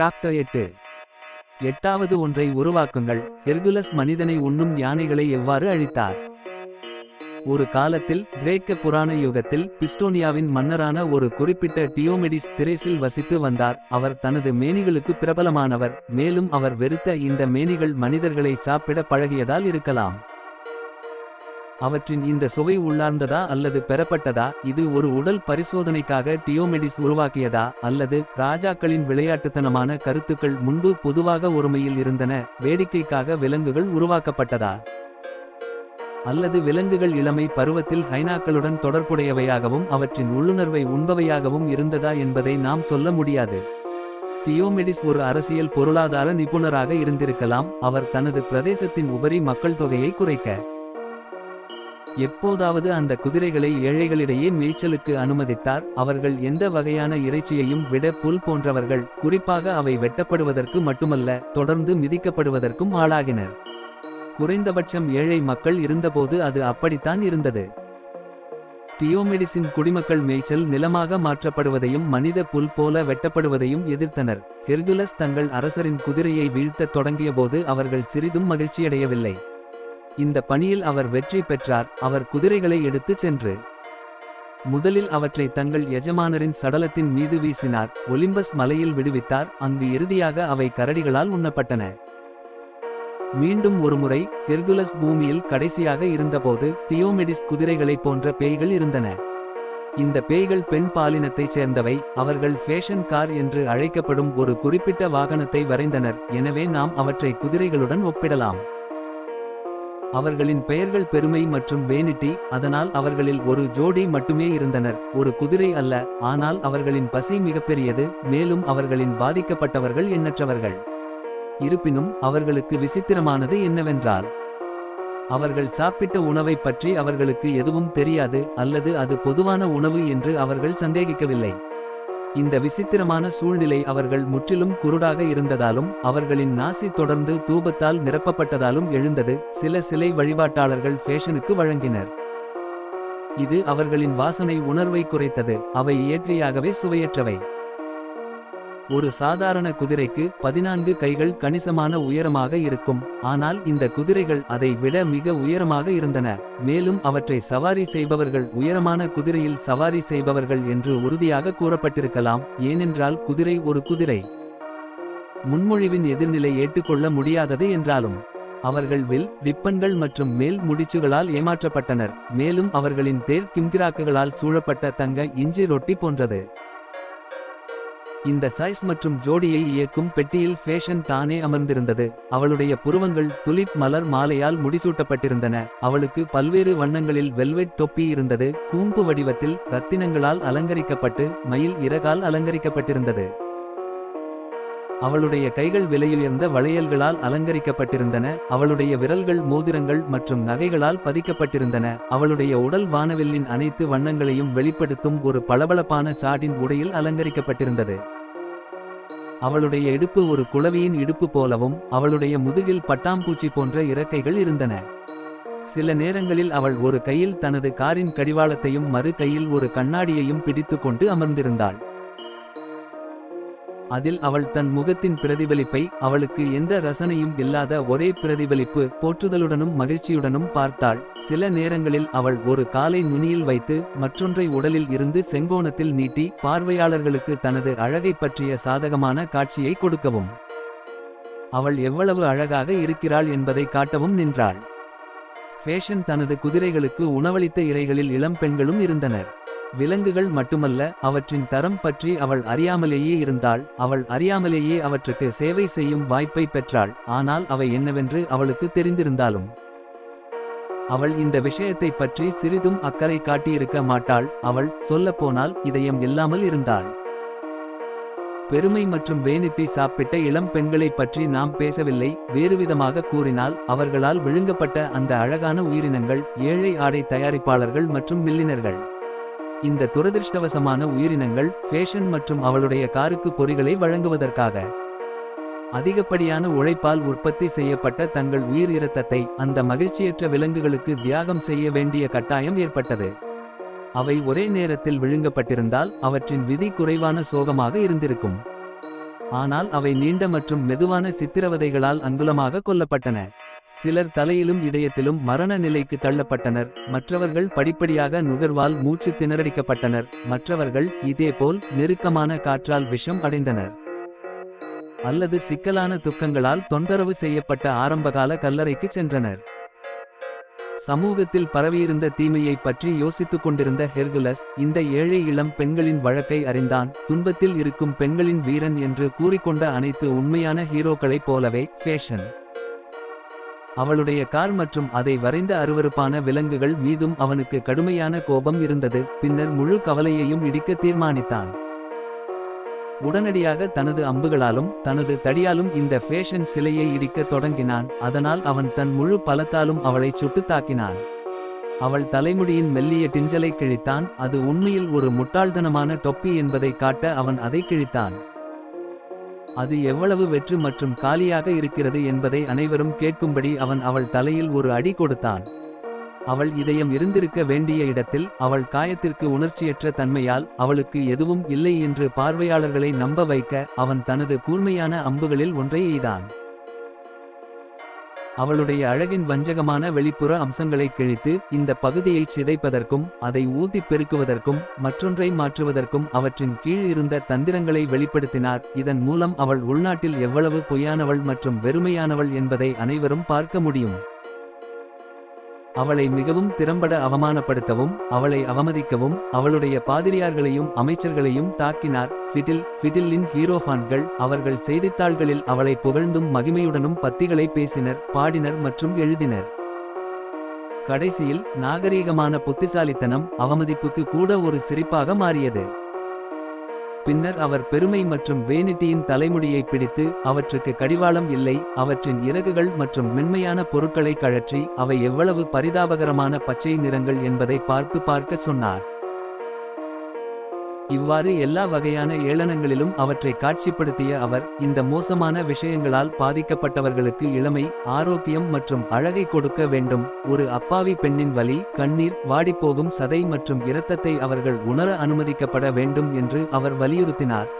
Chapter எட்டு. எட்டாவது ஒன்றை உருவாக்குங்கள். ஹெர்குலஸ் மனிதனை உண்ணும் யானைகளை எவ்வாறு அழித்தார்? ஒரு காலத்தில் கிரேக்க புராண யுகத்தில் பிஸ்டோனியாவின் மன்னரான ஒரு குறிப்பிட்ட டியோமெடிஸ் திரேசில் வசித்து வந்தார். அவர் தனது மேனிகளுக்கு பிரபலமானவர். மேலும் அவர் வெறுத்த இந்த மேனிகள் மனிதர்களை சாப்பிட பழகியதால் இருக்கலாம். அவற்றின் இந்த சுவை உள்ளார்ந்ததா அல்லது பெறப்பட்டதா? இது ஒரு உடல் பரிசோதனைக்காக டியோமெடிஸ் உருவாக்கியதா? அல்லது ராஜாக்களின் விளையாட்டுத்தனமான கருத்துக்கள் முன்பு பொதுவாக ஒருமையில் இருந்தன வேடிக்கைக்காக விலங்குகள் உருவாக்கப்பட்டதா? அல்லது விலங்குகள் இளமை பருவத்தில் ஹைனாக்களுடன் தொடர்புடையவையாகவும் அவற்றின் உள்ளுணர்வை உண்பவையாகவும் இருந்ததா என்பதை நாம் சொல்ல முடியாது. தியோமெடிஸ் ஒரு அரசியல் பொருளாதார நிபுணராக இருந்திருக்கலாம் அவர் தனது பிரதேசத்தின் உபரி மக்கள் தொகையை குறைக்க. எப்போதாவது அந்த குதிரைகளை ஏழைகளிடையே மேய்ச்சலுக்கு அனுமதித்தார். அவர்கள் எந்த வகையான இறைச்சியையும் விட புல் போன்றவர்கள். குறிப்பாக அவை வெட்டப்படுவதற்கு மட்டுமல்ல தொடர்ந்து மிதிக்கப்படுவதற்கும் ஆளாகினர். குறைந்தபட்சம் ஏழை மக்கள் இருந்தபோது அது அப்படித்தான் இருந்தது. தியோமெடிசின் குடிமக்கள் மேய்ச்சல் நிலமாக மாற்றப்படுவதையும் மனித புல் போல வெட்டப்படுவதையும் எதிர்த்தனர். ஹெர்குலஸ் தங்கள் அரசரின் குதிரையை வீழ்த்தத் தொடங்கியபோது அவர்கள் சிறிதும் மகிழ்ச்சியடையவில்லை. இந்த பணியில் அவர் வெற்றி பெற்றார். அவர் குதிரைகளை எடுத்துச் சென்று முதலில் அவற்றை தங்கள் எஜமானரின் சடலத்தின் மீது வீசினார். ஒலிம்பஸ் மலையில் விடுவித்தார். அங்கு இறுதியாக அவை கரடிகளால் உண்ணப்பட்டன. மீண்டும் ஒருமுறை ஹெர்குலஸ் பூமியில் கடைசியாக இருந்தபோது தியோமெடிஸ் குதிரைகளைப் போன்ற பேய்கள் இருந்தன. இந்த பேய்கள் பெண் பாலினத்தைச் சேர்ந்தவை. அவர்கள் ஃபேஷன் கார் என்று அழைக்கப்படும் ஒரு குறிப்பிட்ட வாகனத்தை வரைந்தனர். எனவே நாம் அவற்றை குதிரைகளுடன் ஒப்பிடலாம். அவர்களின் பெயர்கள் பெருமை மற்றும் வேனிட்டி அதனால் அவர்களில் ஒரு ஜோடி மட்டுமே இருந்தனர். ஒரு குதிரை அல்ல ஆனால் அவர்களின் பசி மிகப்பெரியது மேலும் அவர்களின் பாதிக்கப்பட்டவர்கள் எண்ணற்றவர்கள். இருப்பினும் அவர்களுக்கு விசித்திரமானது என்னவென்றால் அவர்கள் சாப்பிட்ட உணவைப் பற்றி அவர்களுக்கு எதுவும் தெரியாது அல்லது அது பொதுவான உணவு என்று அவர்கள் சந்தேகிக்கவில்லை. இந்த விசித்திரமான சூழ்நிலை அவர்கள் முற்றிலும் குருடாக இருந்ததாலும் அவர்களின் நாசி தொடர்ந்து தூபத்தால் நிரப்பப்பட்டதாலும் எழுந்தது. சில சிலை வழிபாட்டாளர்கள் ஃபேஷனுக்கு வழங்கினர். இது அவர்களின் வாசனை உணர்வை குறைத்தது. அவை இயற்கையாகவே சுவையற்றவை. ஒரு சாதாரண குதிரைக்கு பதினான்கு கைகள் கணிசமான உயரமாக இருக்கும். ஆனால் இந்த குதிரைகள் அதை விட மிக உயரமாக இருந்தன. மேலும் அவற்றை சவாரி செய்பவர்கள் உயரமான குதிரையில் சவாரி செய்பவர்கள் என்று உறுதியாக கூறப்பட்டிருக்கலாம். ஏனென்றால் குதிரை ஒரு குதிரை. முன்மொழிவின் எதிர்நிலை ஏற்றுக்கொள்ள முடியாதது என்றாலும் அவர்கள் வில் விப்பன்கள் மற்றும் மேல் முடிச்சுகளால் ஏமாற்றப்பட்டனர். மேலும் அவர்களின் தேர் கிம்கிராக்குகளால் சூழப்பட்ட தங்க இஞ்சி ரொட்டி போன்றது. இந்த சைஸ் மற்றும் ஜோடியை இயக்கும் பெட்டியில் ஃபேஷன் தானே அமர்ந்திருந்தது. அவளுடைய புருவங்கள் துலிப் மலர் மாலையால் முடிசூட்டப்பட்டிருந்தன. அவளுக்கு பல்வேறு வண்ணங்களில் வெல்வெட் தொப்பி இருந்தது. கூம்பு வடிவத்தில் ரத்தினங்களால் அலங்கரிக்கப்பட்டு மயில் இறகால் அலங்கரிக்கப்பட்டிருந்தது. அவளுடைய கைகள் விலையுயர்ந்த வளையல்களால் அலங்கரிக்கப்பட்டிருந்தன. அவளுடைய விரல்கள் மோதிரங்கள் மற்றும் நகைகளால் பதிக்கப்பட்டிருந்தன. அவளுடைய உடல் வானவில்லின் அனைத்து வண்ணங்களையும் வெளிப்படுத்தும் ஒரு பளபளப்பான சாடின் உடையில் அலங்கரிக்கப்பட்டிருந்தது. அவளுடைய இடுப்பு ஒரு குளவியின் இடுப்பு போலவும் அவளுடைய முதுகில் பட்டாம்பூச்சி போன்ற இறக்கைகள் இருந்தன. சில நேரங்களில் அவள் ஒரு கையில் தனது காரின் கடிவாளத்தையும் மறு கையில் ஒரு கண்ணாடியையும் பிடித்துக்கொண்டு அமர்ந்திருந்தாள். அதில் அவள் தன் முகத்தின் பிரதிபலிப்பை அவளுக்கு எந்த ரசனையும் இல்லாத ஒரே பிரதிபலிப்பு போற்றுதலுடனும் மகிழ்ச்சியுடனும் பார்த்தாள். சில நேரங்களில் அவள் ஒரு காலை நுனியில் வைத்து மற்றொன்றை உடலில் இருந்து செங்கோணத்தில் நீட்டி பார்வையாளர்களுக்கு தனது அழகைப் பற்றிய சாதகமான காட்சியை கொடுக்கவும். அவள் எவ்வளவு அழகாக இருக்கிறாள் என்பதை காட்டவும் நின்றாள். ஃபேஷன் தனது குதிரைகளுக்கு உணவளித்த இரைகளில் இளம் பெண்களும் இருந்தனர். விலங்குகள் மட்டுமல்ல அவற்றின் தரம் பற்றி அவள் அறியாமலேயே இருந்தாள். அவள் அறியாமலேயே அவற்றுக்கு சேவை செய்யும் வாய்ப்பை பெற்றாள். ஆனால் அவை என்னவென்று அவளுக்கு தெரிந்திருந்தாலும். அவள் இந்த விஷயத்தைப் பற்றி சிறிதும் அக்கறை காட்டியிருக்க மாட்டாள். அவள் சொல்லப்போனால் இதயம் இல்லாமல் இருந்தாள். பெருமை மற்றும் வேணிப்பை சாப்பிட்ட இளம் பெண்களைப் பற்றி நாம் பேசவில்லை. வேறுவிதமாக கூறினால் அவர்களால் விழுங்கப்பட்ட அந்த அழகான உயிரினங்கள் ஏழை ஆடை தயாரிப்பாளர்கள் மற்றும் மில்லினர்கள். இந்த துரதிர்ஷ்டவசமான உயிரினங்கள் ஃபேஷன் மற்றும் அவளுடைய காருக்கு பொறிகளை வழங்குவதற்காக. அதிகப்படியான உழைப்பால் உற்பத்தி செய்யப்பட்ட தங்கள் உயிர் இரத்தத்தை அந்த மகிழ்ச்சியற்ற விலங்குகளுக்கு தியாகம் செய்ய வேண்டிய கட்டாயம் ஏற்பட்டது. அவை ஒரே நேரத்தில் விழுங்கப்பட்டிருந்தால் அவற்றின் விதி குறைவான சோகமாக இருந்திருக்கும். ஆனால் அவை நீண்ட மற்றும் மெதுவான சித்திரவதைகளால் அங்குலமாக கொல்லப்பட்டன. சிலர் தலையிலும் இதயத்திலும் மரண நிலைக்கு தள்ளப்பட்டனர். மற்றவர்கள் படிப்படியாக நுகர்வால் மூச்சு திணறடிக்கப்பட்டனர். மற்றவர்கள் இதேபோல் நெருக்கமான காற்றால் விஷம் அடைந்தனர். அல்லது சிக்கலான துக்கங்களால் தொந்தரவு செய்யப்பட்ட ஆரம்பகால கல்லறைக்கு சென்றனர். சமூகத்தில் பரவியிருந்த தீமையை பற்றி யோசித்துக் கொண்டிருந்த ஹெர்குலஸ் இந்த ஏழை இளம் பெண்களின் வழக்கை அறிந்தான். துன்பத்தில் இருக்கும் பெண்களின் வீரன் என்று கூறிக்கொண்ட அனைத்து உண்மையான ஹீரோக்களைப் போலவே ஃபேஷன். அவளுடைய கார் மற்றும் அதை வரைந்த அருவருப்பான விலங்குகள் மீதும் அவனுக்கு கடுமையான கோபம் இருந்தது. பின்னர் முழு கவலையையும் இடிக்க தீர்மானித்தான். உடனடியாக தனது அம்புகளாலும் தனது தடியாலும் இந்த ஃபேஷன் சிலையை இடிக்கத் தொடங்கினான். அதனால் அவன் தன் முழு பலத்தாலும் அவளை சுட்டு தாக்கினான் அவள் தலைமுடியின் மெல்லிய டிஞ்சலை கிழித்தான். அது உண்மையில் ஒரு முட்டாள்தனமான தொப்பி என்பதை காட்ட அவன் அதை கிழித்தான். அது எவ்வளவு வெற்று மற்றும் காலியாக இருக்கிறது என்பதை அனைவரும் கேட்கும்படி அவன் அவள் தலையில் ஒரு அடி கொடுத்தான். அவள் இதயம் இருந்திருக்க வேண்டிய இடத்தில் அவள் காயத்திற்கு உணர்ச்சியற்ற தன்மையால் அவளுக்கு எதுவும் இல்லை என்று பார்வையாளர்களை நம்ப வைக்க அவன் தனது கூர்மையான அம்புகளில் ஒன்றை எய்தான். அவளுடைய அழகின் வஞ்சகமான வெளிப்புற அம்சங்களை கிழித்து இந்த பகுதியைச் சிதைப்பதற்கும் அதை ஊதிப் பெருக்குவதற்கும் மற்றொன்றை மாற்றுவதற்கும் அவற்றின் கீழ் இருந்த தந்திரங்களை வெளிப்படுத்தினார். இதன் மூலம் அவள் உள்நாட்டில் எவ்வளவு பொய்யானவள் மற்றும் வெறுமையானவள் என்பதை அனைவரும் பார்க்க முடியும். அவளை மிகவும் திறம்பட அவமானப்படுத்தவும் அவளை அவமதிக்கவும் அவளுடைய பாதிரியார்களையும் அமைச்சர்களையும் தாக்கினார். ஃபிடில் ஃபிடில்லின் ஹீரோஃபான்கள் அவர்கள் செய்தித்தாள்களில் அவளை புகழ்ந்தும் மகிமையுடனும் பத்திகளை பேசினர் பாடினர் மற்றும் எழுதினர். கடைசியில் நாகரீகமான புத்திசாலித்தனம் அவமதிப்புக்கு கூட ஒரு சிரிப்பாக மாறியது. பின்னர் அவர் பெருமை மற்றும் வேனிட்டியின் தலைமுடியை பிடித்து அவற்றுக்கு கடிவாளம் இல்லை அவற்றின் இறகுகள் மற்றும் மென்மையான பொருட்களை கழற்றி அவை எவ்வளவு பரிதாபகரமான பச்சை நிறங்கள் என்பதை பார்த்து பார்க்க சொன்னார். இவ்வாறு எல்லா வகையான ஏளனங்களிலும் அவற்றை காட்சிப்படுத்திய அவர் இந்த மோசமான விஷயங்களால் பாதிக்கப்பட்டவர்களுக்கு இளமை ஆரோக்கியம் மற்றும் அழகை கொடுக்க வேண்டும். ஒரு அப்பாவி பெண்ணின் வலி கண்ணீர் வாடிப்போகும் சதை மற்றும் இரத்தத்தை அவர்கள் உணர அனுமதிக்கப்பட வேண்டும் என்று அவர் வலியுறுத்தினார்.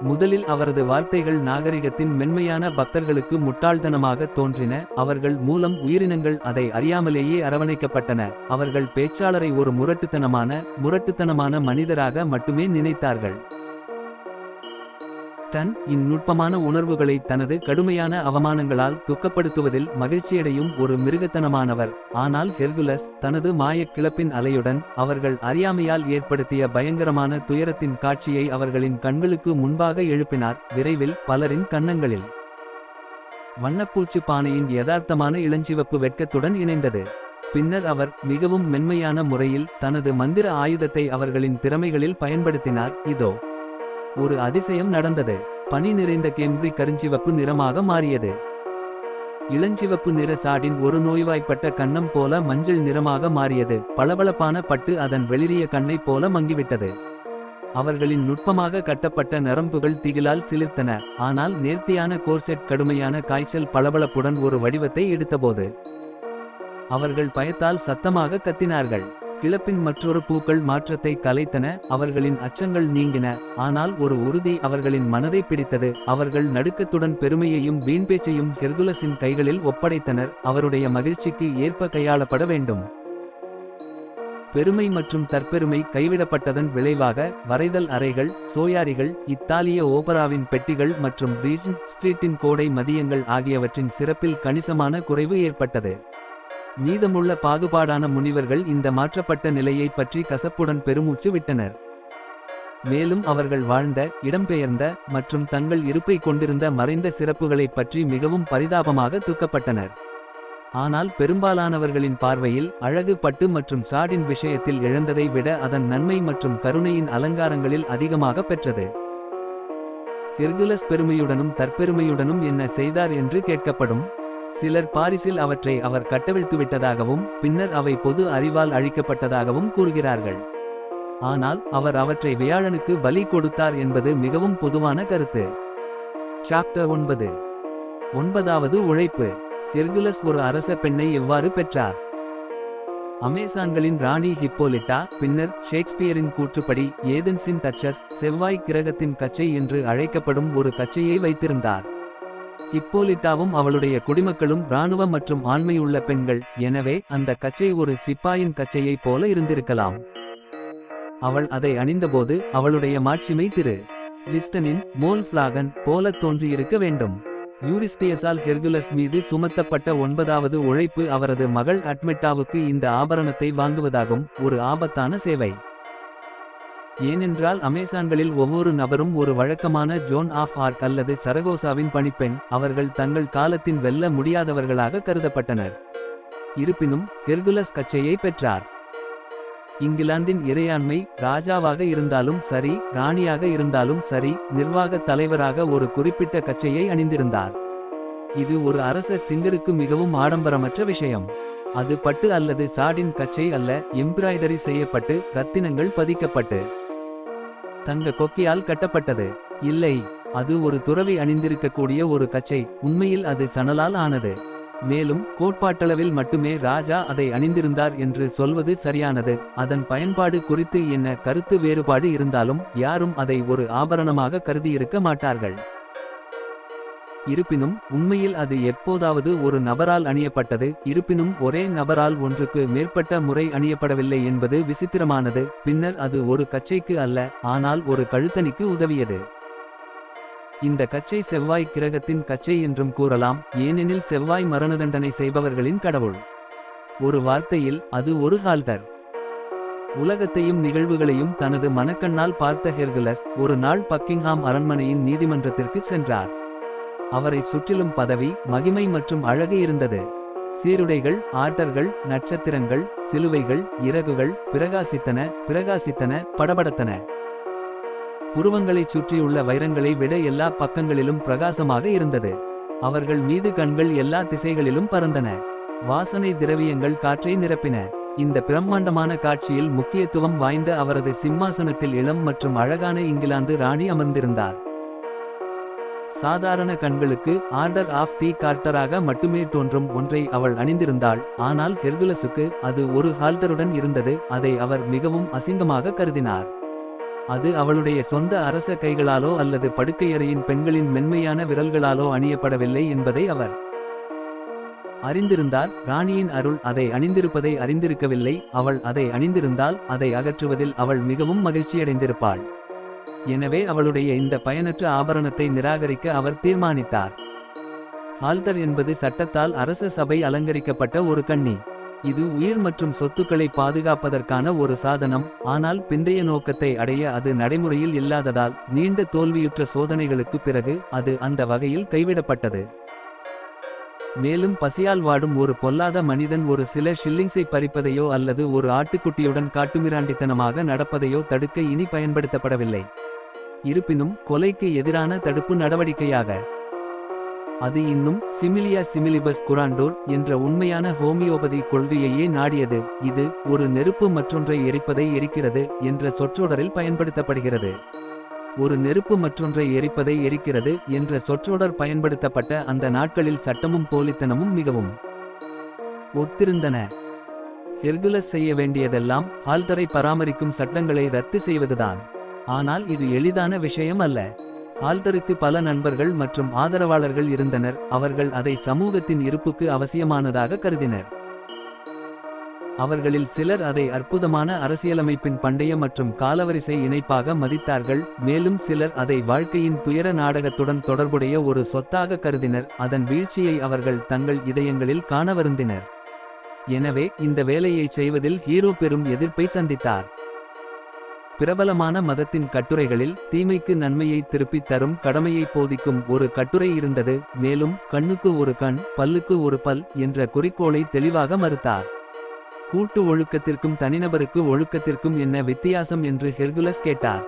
முதலில் அவரது வார்த்தைகள் நாகரிகத்தின் மென்மையான பக்தர்களுக்கு முட்டாள்தனமாக தோன்றின அவர்கள் மூலம் உயிரினங்கள் அதை அறியாமலேயே அரவணைக்கப்பட்டன. அவர்கள் பேச்சாளரை ஒரு முரட்டுத்தனமான முரட்டுத்தனமான மனிதராக மட்டுமே நினைத்தார்கள். தன் இந்நுட்பமான உணர்வுகளை தனது கடுமையான அவமானங்களால் துக்கப்படுத்துவதில் மகிழ்ச்சியடையும் ஒரு மிருகத்தனமானவர். ஆனால் ஹெர்குலஸ் தனது மாயக் கிளப்பின் அலையுடன் அவர்கள் அறியாமையால் ஏற்படுத்திய பயங்கரமான துயரத்தின் காட்சியை அவர்களின் கண்களுக்கு முன்பாக எழுப்பினார். விரைவில் பலரின் கன்னங்களில் வண்ணப்பூச்சு பானையின் யதார்த்தமான இளஞ்சிவப்பு வெட்கத்துடன் இணைந்தது. பின்னர் அவர் மிகவும் மென்மையான முறையில் தனது மந்திர ஆயுதத்தை அவர்களின் திறமைகளில் பயன்படுத்தினார். இதோ ஒரு அதிசயம் நடந்தது. பனி நிறைந்த கேம்பிரி கருஞ்சிவப்பு நிறமாக மாறியது. இளஞ்சிவப்பு நிற சாடின் ஒரு நோய்வாய்ப்பட்ட கண்ணம் போல மஞ்சள் நிறமாக மாறியது. பளபளப்பான பட்டு அதன் வெளிரிய கண்ணைப் போல மங்கிவிட்டது. அவர்களின் நுட்பமாக கட்டப்பட்ட நரம்புகள் திகிலால் சிலிர்த்தன. ஆனால் நேர்த்தியான கோர்செட் கடுமையான காய்ச்சல் பளபளப்புடன் ஒரு வடிவத்தை எடுத்தபோது. அவர்கள் பயத்தால் சத்தமாக கத்தினார்கள். கிளப்பின் மற்றொரு பூக்கள் மாற்றத்தை கலைத்தன அவர்களின் அச்சங்கள் நீங்கின. ஆனால் ஒரு உறுதி அவர்களின் மனதை பிடித்தது. அவர்கள் நடுக்கத்துடன் பெருமையையும் வீண்பேச்சையும் ஹெர்குலஸின் கைகளில் ஒப்படைத்தனர். அவருடைய மகிழ்ச்சிக்கு ஏற்ப கையாளப்பட வேண்டும். பெருமை மற்றும் தற்பெருமை கைவிடப்பட்டதன் விளைவாக வரைதல் அறைகள் சோயாரிகள் இத்தாலிய ஓபராவின் பெட்டிகள் மற்றும் ரீஜன் ஸ்ட்ரீட்டின் கோடை மதியங்கள் ஆகியவற்றின் சிறப்பில் கணிசமான குறைவு ஏற்பட்டது. மீதமுள்ள பாகுபாடான முனிவர்கள் இந்த மாற்றப்பட்ட நிலையை பற்றி கசப்புடன் பெருமூச்சு விட்டனர். மேலும் அவர்கள் வாழ்ந்த இடம்பெயர்ந்த மற்றும் தங்கள் இருப்பை கொண்டிருந்த மறைந்த சிறப்புகளைப் பற்றி மிகவும் பரிதாபமாக தூக்கப்பட்டனர். ஆனால் பெரும்பாலானவர்களின் பார்வையில் அழகு பட்டு மற்றும் சாடின் விஷயத்தில் இழந்ததை விட அதன் நன்மை மற்றும் கருணையின் அலங்காரங்களில் அதிகமாக பெற்றது. ஹெர்குலஸ் பெருமையுடனும் தற்பெருமையுடனும் என்ன செய்தார் என்று கேட்கப்படும். சிலர் பாரிஸில் அவற்றை அவர் கட்டவிழ்த்துவிட்டதாகவும் பின்னர் அவை பொது அறிவால் அழிக்கப்பட்டதாகவும் கூறுகிறார்கள். ஆனால் அவர் அவற்றை வியாழனுக்கு பலி கொடுத்தார் என்பது மிகவும் பொதுவான கருத்து. சாப்டர் ஒன்பது. ஒன்பதாவது உழைப்பு. ஹெர்குலஸ் ஒரு அரச பெண்ணை எவ்வாறு பெற்றார்? அமேசான்களின் ராணி ஹிப்போலிட்டா பின்னர் ஷேக்ஸ்பியரின் கூற்றுப்படி ஏதென்ஸின் டச்சஸ் செவ்வாய் கிரகத்தின் கச்சை என்று அழைக்கப்படும் ஒரு கச்சையை வைத்திருந்தார். இப்போலிட்டாவும் அவளுடைய குடிமக்களும் இராணுவ மற்றும் ஆண்மையுள்ள பெண்கள். எனவே அந்த கச்சை ஒரு சிப்பாயின் கச்சையைப் போல இருந்திருக்கலாம். அவள் அதை அணிந்தபோது அவளுடைய மாட்சிமை திரு. லிஸ்டனின் மோல் பிளாகன் போல தோன்றியிருக்க வேண்டும். யூரிஸ்தியஸால் ஹெர்குலஸ் மீது சுமத்தப்பட்ட ஒன்பதாவது உழைப்பு அவரது மகள் அட்மெட்டாவுக்கு இந்த ஆபரணத்தை வாங்குவதாகும் ஒரு ஆபத்தான சேவை. ஏனென்றால் அமேசான்களில் ஒவ்வொரு நபரும் ஒரு வழக்கமான ஜோன் ஆஃப் ஆர்க் அல்லது சரகோசாவின் பணிப்பெண். அவர்கள் தங்கள் காலத்தின் வெல்ல முடியாதவர்களாக கருதப்பட்டனர். இருப்பினும் ஹெர்குலஸ் கச்சையை பெற்றார். இங்கிலாந்தின் இறையாண்மை ராஜாவாக இருந்தாலும் சரி ராணியாக இருந்தாலும் சரி நிர்வாகத் தலைவராக ஒரு குறிப்பிட்ட கச்சையை அணிந்திருந்தார். இது ஒரு அரசர் சிங்கருக்கு மிகவும் ஆடம்பரமற்ற விஷயம். அது பட்டு அல்லது சாடின் கச்சை அல்ல எம்பிராய்டரி செய்யப்பட்டு ரத்தினங்கள் பதிக்கப்பட்டு. தங்க கொக்கியால் கட்டப்பட்டது. இல்லை அது ஒரு துறவி அணிந்திருக்கக்கூடிய ஒரு கச்சை. உண்மையில் அது சணலால் ஆனது. மேலும் கோட்பாட்டளவில் மட்டுமே ராஜா அதை அணிந்திருந்தார் என்று சொல்வது சரியானது. அதன் பயன்பாடு குறித்து என்ன கருத்து வேறுபாடு இருந்தாலும் யாரும் அதை ஒரு ஆபரணமாக கருதியிருக்க மாட்டார்கள். இருப்பினும் உண்மையில் அது எப்போதாவது ஒரு நபரால் அணியப்பட்டது இருப்பினும் ஒரே நபரால் ஒன்றுக்கு மேற்பட்ட முறை அணியப்படவில்லை என்பது விசித்திரமானது பின்னர் அது ஒரு கச்சைக்கு அல்ல ஆனால் ஒரு கழுத்தணிக்கு உதவியது. இந்த கச்சை செவ்வாய் கிரகத்தின் கச்சை என்றும் கூறலாம் ஏனெனில் செவ்வாய் மரணதண்டனை செய்பவர்களின் கடவுள். ஒரு வார்த்தையில் அது ஒரு ஹால்டர். உலகத்தையும் நிகழ்வுகளையும் தனது மனக்கண்ணால் பார்த்த ஹெர்குலஸ் ஒரு நாள் பக்கிங்ஹாம் அரண்மனையின் நீதிமன்றத்திற்கு சென்றார். அவரை சுற்றிலும் பதவி மகிமை மற்றும் அழகு இருந்தது. சீருடைகள் ஆர்டர்கள் நட்சத்திரங்கள் சிலுவைகள் இறகுகள் பிரகாசித்தன பிரகாசித்தன படபடத்தன. புருவங்களைச் சுற்றியுள்ள வைரங்களை விட எல்லா பக்கங்களிலும் பிரகாசமாக இருந்தது. அவர்கள் மீது கண்கள் எல்லா திசைகளிலும் பறந்தன. வாசனை திரவியங்கள் காற்றை நிரப்பின. இந்த பிரம்மாண்டமான காட்சியில் முக்கியத்துவம் வாய்ந்த அவரது சிம்மாசனத்தில் இளம் மற்றும் அழகான இங்கிலாந்து ராணி அமர்ந்திருந்தார். சாதாரண கண்களுக்கு ஆர்டர் ஆஃப் தி கார்ட்டராக மட்டுமே தோன்றும் ஒன்றை அவள் அணிந்திருந்தாள். ஆனால் ஹெர்குலஸுக்கு அது ஒரு ஹால்டருடன் இருந்தது. அதை அவர் மிகவும் அசிங்கமாக கருதினார். அது அவளுடைய சொந்த அரச கைகளாலோ அல்லது படுக்கையறையின் பெண்களின் மென்மையான விரல்களாலோ அணியப்படவில்லை என்பதை அவர் அறிந்திருந்தார். ராணியின் அருள் அதை அணிந்திருப்பதை அறிந்திருக்கவில்லை. அவள் அதை அணிந்திருந்தால் அதை அகற்றுவதில் அவள் மிகவும் மகிழ்ச்சியடைந்திருப்பாள். எனவே அவளுடைய இந்த பயனற்ற ஆபரணத்தை நிராகரிக்க அவர் தீர்மானித்தார். ஹால்டர் என்பது சட்டத்தால் அரச சபை அலங்கரிக்கப்பட்ட ஒரு கண்ணி. இது உயிர் மற்றும் சொத்துக்களை பாதுகாப்பதற்கான ஒரு சாதனம் ஆனால் பிந்தைய நோக்கத்தை அடைய அது நடைமுறையில் இல்லாததால் நீண்ட தோல்வியுற்ற சோதனைகளுக்கு பிறகு அது அந்த வகையில் கைவிடப்பட்டது. மேலும் பசியால் வாடும் ஒரு பொல்லாத மனிதன் ஒரு சில ஷில்லிங்ஸை பறிப்பதையோ அல்லது ஒரு ஆட்டுக்குட்டியுடன் காட்டுமிராண்டித்தனமாக நடப்பதையோ தடுக்க இனி பயன்படுத்தப்படவில்லை. இருப்பினும் கொலைக்கு எதிரான தடுப்பு நடவடிக்கையாக. அது இன்னும் சிமிலியா சிமிலிபஸ் குராண்டோர் என்ற உண்மையான ஹோமியோபதி கொள்கையையே நாடியது. இது ஒரு நெருப்பு மற்றொன்றை எரிப்பதை எரிக்கிறது என்ற சொற்றொடரில் பயன்படுத்தப்படுகிறது. ஒரு நெருப்பு மற்றொன்றை எரிப்பதை எரிக்கிறது என்ற சொற்றொடர் பயன்படுத்தப்பட்ட அந்த நாட்களில் சட்டமும் போலித்தனமும் மிகவும் ஒத்திருந்தன. ஹெர்குலஸ் செய்ய வேண்டியதெல்லாம் ஆல்தரை பராமரிக்கும் சட்டங்களை ரத்து செய்வதுதான். ஆனால் இது எளிதான விஷயம் அல்ல. ஆல்தருக்கு பல நண்பர்கள் மற்றும் ஆதரவாளர்கள் இருந்தனர். அவர்கள் அதை சமூகத்தின் இருப்புக்கு அவசியமானதாக கருதினர். அவர்களில் சிலர் அதை அற்புதமான அரசியலமைப்பின் பண்டைய மற்றும் காலவரிசை இணைப்பாக மதித்தார்கள் மேலும் சிலர் அதை வாழ்க்கையின் துயர நாடகத்துடன் தொடர்புடைய ஒரு சொத்தாக கருதினர் அதன் வீழ்ச்சியை அவர்கள் தங்கள் இதயங்களில் காணவருந்தினர். எனவே இந்த வேலையைச் செய்வதில் ஹீரோ பெரும் எதிர்ப்பை சந்தித்தார். பிரபலமான மதத்தின் கட்டுரைகளில் தீமைக்கு நன்மையை திருப்பித் தரும் கடமையை போதிக்கும் ஒரு கட்டுரை இருந்தது மேலும் கண்ணுக்கு ஒரு கண் பல்லுக்கு ஒரு பல் என்ற குறிக்கோளை தெளிவாக மறுத்தார். கூட்டு ஒழுக்கத்திற்கும் தனிநபருக்கு ஒழுக்கத்திற்கும் என்ன வித்தியாசம் என்று ஹெர்குலஸ் கேட்டார்.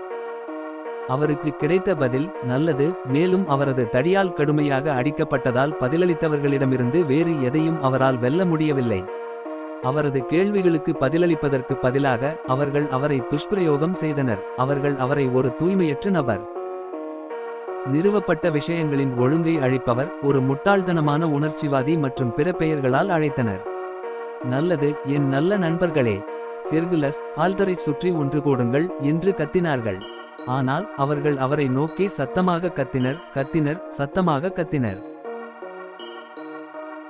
அவருக்கு கிடைத்த பதில் நல்லது மேலும் அவரது தடியால் கடுமையாக அடிக்கப்பட்டதால் பதிலளித்தவர்களிடமிருந்து வேறு எதையும் அவரால் வெல்ல முடியவில்லை. அவரது கேள்விகளுக்கு பதிலளிப்பதற்கு பதிலாக அவர்கள் அவரை துஷ்பிரயோகம் செய்தனர் அவர்கள் அவரை ஒரு தூய்மையற்ற நபர். நிறுவப்பட்ட விஷயங்களின் ஒழுங்கை அழிப்பவர் ஒரு முட்டாள்தனமான உணர்ச்சிவாதி மற்றும் பிற பெயர்களால் அழைத்தனர். நல்லது என் நல்ல நண்பர்களே. ஹெர்குலஸ் ஆல்டரைச் சுற்றி ஒன்று கூடுங்கள் என்று கத்தினார்கள். ஆனால் அவர்கள் அவரை நோக்கி சத்தமாக கத்தினர் கத்தினர் சத்தமாக கத்தினர்.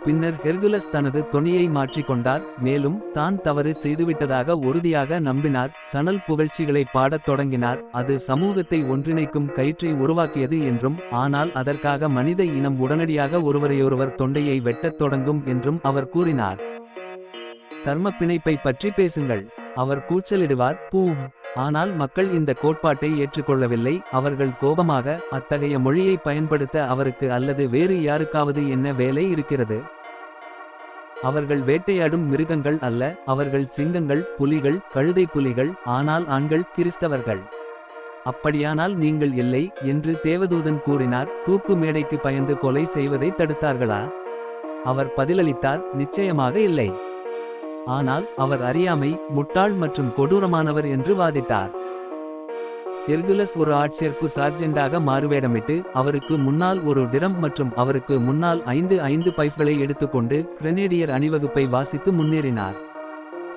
பின்னர் ஹெர்குலஸ் தனது துணியை மாற்றிக்கொண்டார் மேலும் தான் தவறு செய்துவிட்டதாக உறுதியாக நம்பினார் சணல் புகழ்ச்சிகளை பாடத் தொடங்கினார் அது சமூகத்தை ஒன்றிணைக்கும் கயிற்றை உருவாக்கியது என்றும் ஆனால் அதற்காக மனித இனம் உடனடியாக ஒருவரையொருவர் தொண்டையை வெட்டத் தொடங்கும் என்றும் அவர் கூறினார். தர்ம பிணைப்பை பற்றி பேசுங்கள். அவர் கூச்சலிடுவார் பூ ஆனால் மக்கள் இந்த கோட்பாட்டை ஏற்றுக்கொள்ளவில்லை. அவர்கள் கோபமாக அத்தகைய மொழியை பயன்படுத்த அவருக்கு அல்லது வேறு யாருக்காவது என்ன வேலை இருக்கிறது? அவர்கள் வேட்டையாடும் மிருகங்கள் அல்ல. அவர்கள் சிங்கங்கள் புலிகள் கழுதை புலிகள் ஆனால் ஆண்கள் கிறிஸ்தவர்கள். அப்படியானால் நீங்கள் இல்லை என்று தேவதூதன் கூறினார். தூக்கு மேடைக்கு பயந்து கொலை செய்வதை தடுத்தார்களா? அவர் பதிலளித்தார் நிச்சயமாக இல்லை. ஆனால் அவர் அறியாமை முட்டாள் மற்றும் கொடூரமானவர் என்று வாதிட்டார். ஹெர்குலஸ் ஒரு ஆட்சேர்ப்பு சார்ஜெண்டாக மாறுவேடமிட்டு அவருக்கு முன்னால் ஒரு டிரம் மற்றும் அவருக்கு முன்னால் ஐந்து ஐந்து பைப்களை எடுத்துக்கொண்டு கிரெனேடியர் அணிவகுப்பை வாசித்து முன்னேறினார்.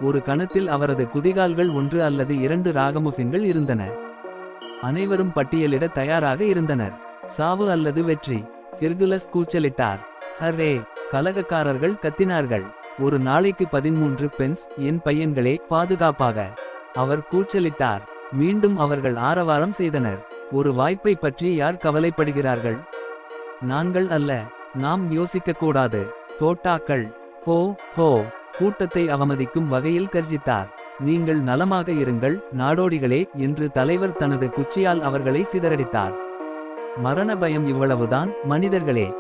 ஒரு கணத்தில் அவரது குதிகால்கள் ஒன்று அல்லது இரண்டு ராகமுஃபின்கள் இருந்தன. அனைவரும் பட்டியலிட தயாராக இருந்தனர். சாவு அல்லது வெற்றி. ஹெர்குலஸ் கூச்சலிட்டார். ஹரே கலகக்காரர்கள் கத்தினார்கள். ஒரு நாளைக்கு பதிமூன்று பென்ஸ் என் பையன்களே பாதுகாப்பாக. அவர் கூச்சலிட்டார். மீண்டும் அவர்கள் ஆரவாரம் செய்தனர். ஒரு வாய்ப்பை பற்றி யார் கவலைப்படுகிறார்கள்? நாங்கள் அல்ல. நாம் யோசிக்கக்கூடாது தோட்டாக்கள். ஹோ ஹோ. கூட்டத்தை அவமதிக்கும் வகையில் கர்ஜித்தார். நீங்கள் நலமாக இருங்கள் நாடோடிகளே என்று தலைவர் தனது குச்சியால் அவர்களை சிதறடித்தார். மரண பயம் இவ்வளவுதான் மனிதர்களே.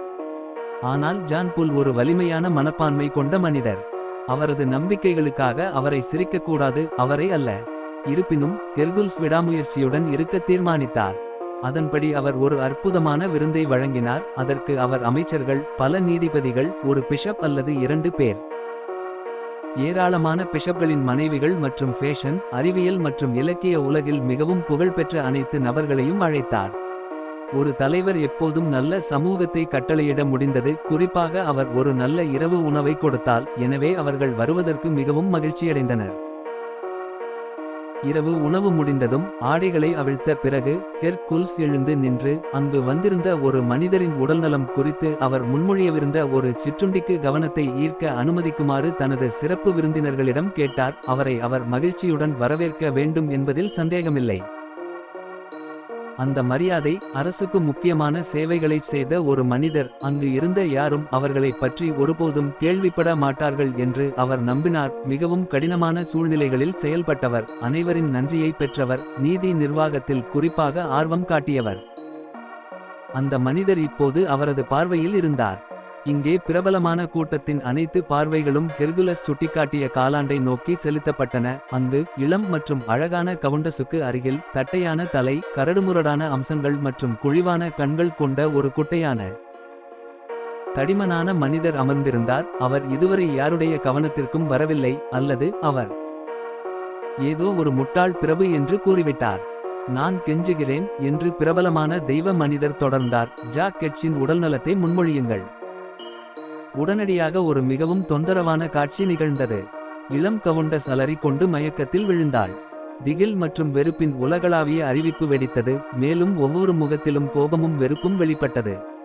ஆனால் ஜான்புல் ஒரு வலிமையான மனப்பான்மை கொண்ட மனிதர். அவரது நம்பிக்கைகளுக்காக அவரை சிரிக்கக்கூடாது அவரை அல்ல. இருப்பினும் ஹெர்குல்ஸ் விடாமுயற்சியுடன் இருக்க தீர்மானித்தார். அதன்படி அவர் ஒரு அற்புதமான விருந்தை வழங்கினார். அதற்கு அவர் அமைச்சர்கள் பல நீதிபதிகள் ஒரு பிஷப் அல்லது இரண்டு பேர். ஏராளமான பிஷப்களின் மனைவிகள் மற்றும் ஃபேஷன் அறிவியல் மற்றும் இலக்கிய உலகில் மிகவும் புகழ்பெற்ற அனைத்து நபர்களையும் அழைத்தார். ஒரு தலைவர் எப்போதும் நல்ல சமூகத்தை கட்டளையிட முடிந்தது குறிப்பாக அவர் ஒரு நல்ல இரவு உணவை கொடுத்தால் எனவே அவர்கள் வருவதற்கு மிகவும் மகிழ்ச்சியடைந்தனர். இரவு உணவு முடிந்ததும் ஆடைகளை அவிழ்த்த பிறகு ஹெர்குல்ஸ் எழுந்து நின்று அங்கு வந்திருந்த ஒரு மனிதரின் உடல்நலம் குறித்து அவர் முன்மொழியவிருந்த ஒரு சிற்றுண்டிக்கு கவனத்தை ஈர்க்க அனுமதிக்குமாறு தனது சிறப்பு விருந்தினர்களிடம் கேட்டார். அவரை அவர் மகிழ்ச்சியுடன் வரவேற்க வேண்டும் என்பதில் சந்தேகமில்லை. அந்த மரியாதை அரசுக்கு முக்கியமான சேவைகளைச் செய்த ஒரு மனிதர். அங்கு இருந்த யாரும் அவர்களைப் பற்றி ஒருபோதும் கேள்விப்பட மாட்டார்கள் என்று அவர் நம்பினார். மிகவும் கடினமான சூழ்நிலைகளில் செயல்பட்டவர். அனைவரின் நன்றியை பெற்றவர். நீதி நிர்வாகத்தில் குறிப்பாக ஆர்வம் காட்டியவர். அந்த மனிதர் இப்போது அவரது பார்வையில் இருந்தார். இங்கே பிரபலமான கூட்டத்தின் அனைத்து பார்வைகளும் ஹெர்குலஸ் சுட்டிக்காட்டிய காலாண்டை நோக்கி செலுத்தப்பட்டன. அங்கு இளம் மற்றும் அழகான கவுண்டஸுக்கு அருகில் தட்டையான தலை கரடுமுரடான அம்சங்கள் மற்றும் குழிவான கண்கள் கொண்ட ஒரு குட்டையான தடிமனான மனிதர் அமர்ந்திருந்தார். அவர் இதுவரை யாருடைய கவனத்திற்கும் வரவில்லை அல்லது அவர் ஏதோ ஒரு முட்டாள் பிரபு என்று கூறிவிட்டார். நான் கெஞ்சுகிறேன் என்று பிரபலமான தெய்வ மனிதர் தொடர்ந்தார். ஜாக் கெட்சின் உடல்நலத்தை முன்மொழியுங்கள். உடனடியாக ஒரு மிகவும் தொந்தரவான காட்சி நிகழ்ந்தது. இளம் கவுண்டஸ் அலறி கொண்டு மயக்கத்தில் விழுந்தாள். திகில் மற்றும் வெறுப்பின் உலகளாவிய அறிவிப்பு வெடித்தது மேலும் ஒவ்வொரு முகத்திலும் கோபமும் வெறுப்பும் வெளிப்பட்டது.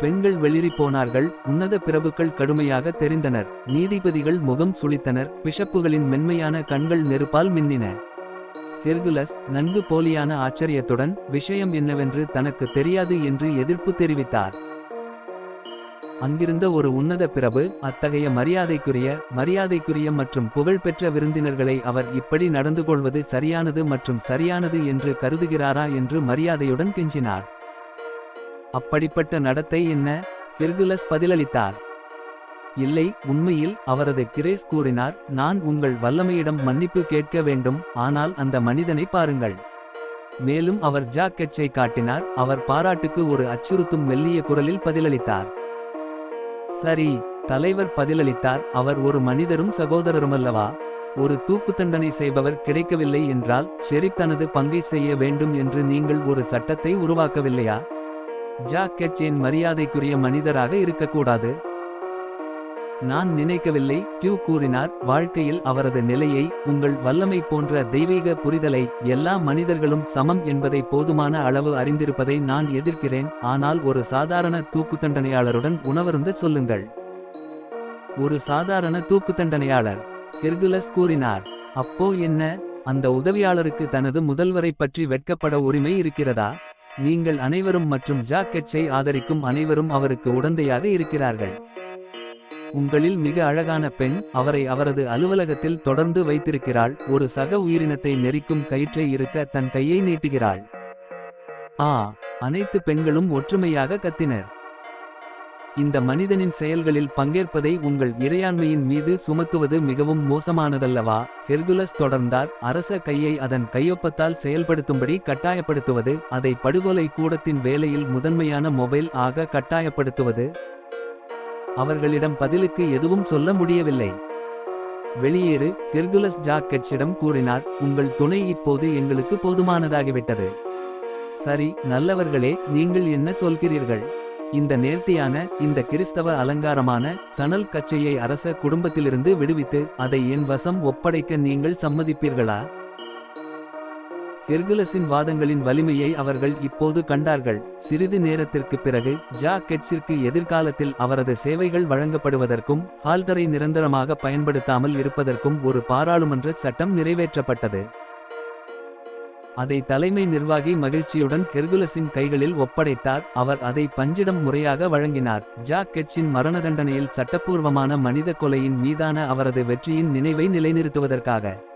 பெண்கள் வெளிரி போனார்கள் உன்னத பிரபுக்கள் கடுமையாக தெரிந்தனர் நீதிபதிகள் முகம் சுளித்தனர் பிஷப்புகளின் மென்மையான கண்கள் நெருப்பால் மின்னின. ஹெர்குலஸ் நன்கு போலியான ஆச்சரியத்துடன் விஷயம் என்னவென்று தனக்கு தெரியாது என்று எதிர்ப்பு தெரிவித்தார். அங்கிருந்த ஒரு உன்னத பிரபு அத்தகைய மரியாதைக்குரிய மரியாதைக்குரிய மற்றும் புகழ்பெற்ற விருந்தினர்களை அவர் இப்படி நடந்து கொள்வது சரியானது மற்றும் சரியானது என்று கருதுகிறாரா என்று மரியாதையுடன் கெஞ்சினார். அப்படிப்பட்ட நடத்தை என்ன? ஹெர்குலஸ் பதிலளித்தார். இல்லை உண்மையில் அவரது கிரேஸ் கூறினார் நான் உங்கள் வல்லமையிடம் மன்னிப்பு கேட்க வேண்டும் ஆனால் அந்த மனிதனை பாருங்கள். மேலும் அவர் ஜாக்கெட்ஸை காட்டினார் அவர் பாராட்டுக்கு ஒரு அச்சுறுத்தும் மெல்லிய குரலில் பதிலளித்தார். சரி தலைவர் பதிலளித்தார். அவர் ஒரு மனிதரும் சகோதரருமல்லவா? ஒரு தூக்கு தண்டனை செய்பவர் கிடைக்கவில்லை என்றால் ஷெரீப் தனது பங்கை செய்ய வேண்டும் என்று நீங்கள் ஒரு சட்டத்தை உருவாக்கவில்லையா? ஜாக் கெட்சேன் மரியாதைக்குரிய மனிதராக இருக்கக்கூடாது. நான் நினைக்கவில்லை டியூ கூறினார். வாழ்க்கையில் அவரது நிலையை உங்கள் வல்லமை போன்ற தெய்வீக புரிதலை எல்லா மனிதர்களும் சமம் என்பதை போதுமான அளவு அறிந்திருப்பதை நான் எதிர்க்கிறேன். ஆனால் ஒரு சாதாரண தூக்கு தண்டனையாளருடன் உணவருந்து சொல்லுங்கள். ஒரு சாதாரண தூக்கு தண்டனையாளர் ஹெர்குலஸ் கூறினார். அப்போ என்ன? அந்த உதவியாளருக்கு தனது முதல்வரை பற்றி வெட்கப்பட உரிமை இருக்கிறதா? நீங்கள் அனைவரும் மற்றும் ஜாக்கெட்ஸை ஆதரிக்கும் அனைவரும் அவருக்கு உடந்தையாக இருக்கிறார்கள். உங்களில் மிக அழகான பெண் அவரை அவரது அலுவலகத்தில் தொடர்ந்து வைத்திருக்கிறாள். ஒரு சக உயிரினத்தை நெரிக்கும் கயிற்றை இருக்க தன் கையை நீட்டுகிறாள். ஆ அனைத்து பெண்களும் ஒற்றுமையாக கத்தினர். இந்த மனிதனின் செயல்களில் பங்கேற்பதை உங்கள் இறையாண்மையின் மீது சுமத்துவது மிகவும் மோசமானதல்லவா? ஹெர்குலஸ் தொடர்ந்தார். அரச கையை அதன் கையொப்பத்தால் செயல்படுத்தும்படி கட்டாயப்படுத்துவது அதை படுகொலை கூடத்தின் வேலையில் முதன்மையான மொபைல் ஆக கட்டாயப்படுத்துவது. அவர்களிடம் பதிலுக்கு எதுவும் சொல்ல முடியவில்லை. வெளியேறு ஹெர்குலஸ் ஜாக்கெட்ஸிடம் கூறினார் உங்கள் துணை இப்போது எங்களுக்கு போதுமானதாகிவிட்டது. சரி நல்லவர்களே நீங்கள் என்ன சொல்கிறீர்கள்? இந்த நேர்த்தியான இந்த கிறிஸ்தவ அலங்காரமான சணல் கச்சையை அரச குடும்பத்திலிருந்து விடுவித்து அதை என் வசம் ஒப்படைக்க நீங்கள் சம்மதிப்பீர்களா? ஹெர்குலஸின் வாதங்களின் வலிமையை அவர்கள் இப்போது கண்டார்கள். சிறிது நேரத்திற்கு பிறகு ஜா கெட்ஸிற்கு எதிர்காலத்தில் அவரது சேவைகள் வழங்கப்படுவதற்கும் ஹால்டரை நிரந்தரமாக பயன்படுத்தாமல் இருப்பதற்கும் ஒரு பாராளுமன்ற சட்டம் நிறைவேற்றப்பட்டது. அதை தலைமை நிர்வாகி மகிழ்ச்சியுடன் ஹெர்குலஸின் கைகளில் ஒப்படைத்தார். அவர் அதை பஞ்சிடம் முறையாக வழங்கினார். ஜாக் கெட்சின் மரண தண்டனையில் சட்டப்பூர்வமான மனித கொலையின் மீதான அவரது வெற்றியின் நினைவை நிலைநிறுத்துவதற்காக.